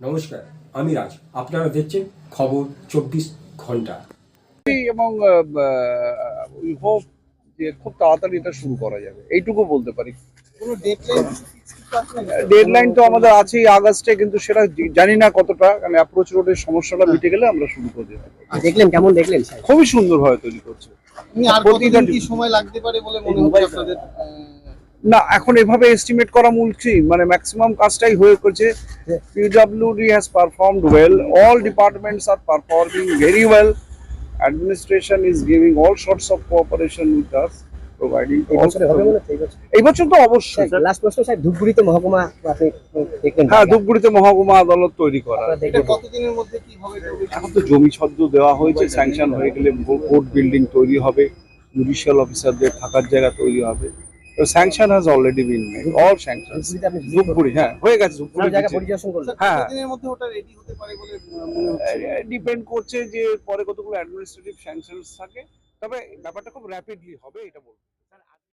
নমস্কার আমি রাজ। আপনারা দেখছেন খবর চব্বিশ ঘণ্টা। এবং উই হোপ যে খুব তাড়াতাড়ি এটা শুরু করা যাবে। এইটুকু বলতে পারি। ডেডলাইন ডেডলাইন তো আমাদের আছেই আগস্টে কিন্তু সেটা জানি না কতটা কারণ অ্যাপ্রোচ রোডের সমস্যাটা মিটে গেলে আমরা শুরু করে দেবো। দেখলেন কেমন দেখলেন খুবই সুন্দরভাবে তৈরি করছে। সময় লাগতে পারে বলে মনে হচ্ছে আপনাদের? না এখন এভাবে এস্টিমেট করা মুশকিল মানে ম্যাক্সিমাম কাজটাই হয়ে করছে PWD has performed well all departments are performing very well administration is giving all sorts of cooperation with us providing এই বছরে বছর। তো অবশ্যই। লাস্ট প্রশ্ন স্যার ধূপগুড়িতে মহকুমা হ্যাঁ ধূপগুড়িতে মহকুমা আদালত তৈরি করা। কতদিনের মধ্যে কি হবে? এখন তো জমি ছদ্ম দেওয়া হয়েছে স্যাংশন হয়ে গেলে কোর্ট বিল্ডিং তৈরি হবে জুডিশিয়াল অফিসারদের থাকার জায়গা তৈরি হবে। Sanction has already been made all sanction Dhupguri হ্যাঁ হয়ে গেছে ধূপগুড়ি জায়গা পরিদর্শন করলেন হ্যাঁ। কতদিনের মধ্যে ওটা রেডি হতে পারে বলে আহ, হচ্ছে? ডিপেন্ড করছে যে পরে কতগুলো অ্যাডমিনিস্ট্রেটিভ স্যাংশনস থাকে। তবে ব্যাপারটা খুব র্যাপিডলি হবে এটা বলব।